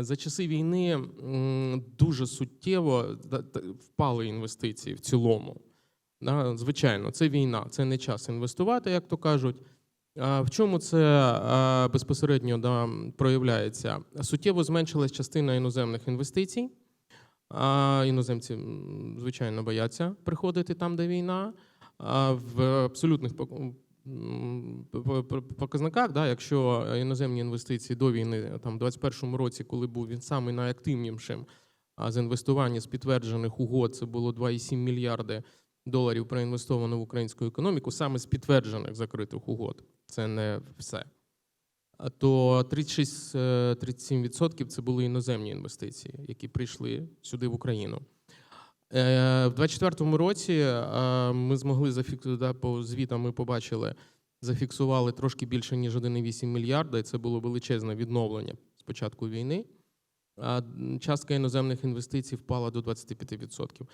за часи війни дуже суттєво впали інвестиції в цілому. Звичайно, це війна, це не час інвестувати, як то кажуть. В чому це безпосередньо проявляється? Суттєво зменшилась частина іноземних інвестицій. Іноземці, звичайно, бояться приходити там, де війна. В абсолютних показниках, да, якщо іноземні інвестиції до війни, там, в 2021 році, коли був він самий найактивнішим, з інвестування з підтверджених угод це було 2,7 мільярди доларів проінвестовано в українську економіку, саме з підтверджених закритих угод. Це не все. То 36-37% це були іноземні інвестиції, які прийшли сюди в Україну. Е, В 2024 році е, ми змогли зафіксувати по звітам. Ми побачили, зафіксували трошки більше ніж 1,8 мільярда, і це було величезне відновлення з початку війни. А частка іноземних інвестицій впала до 25%.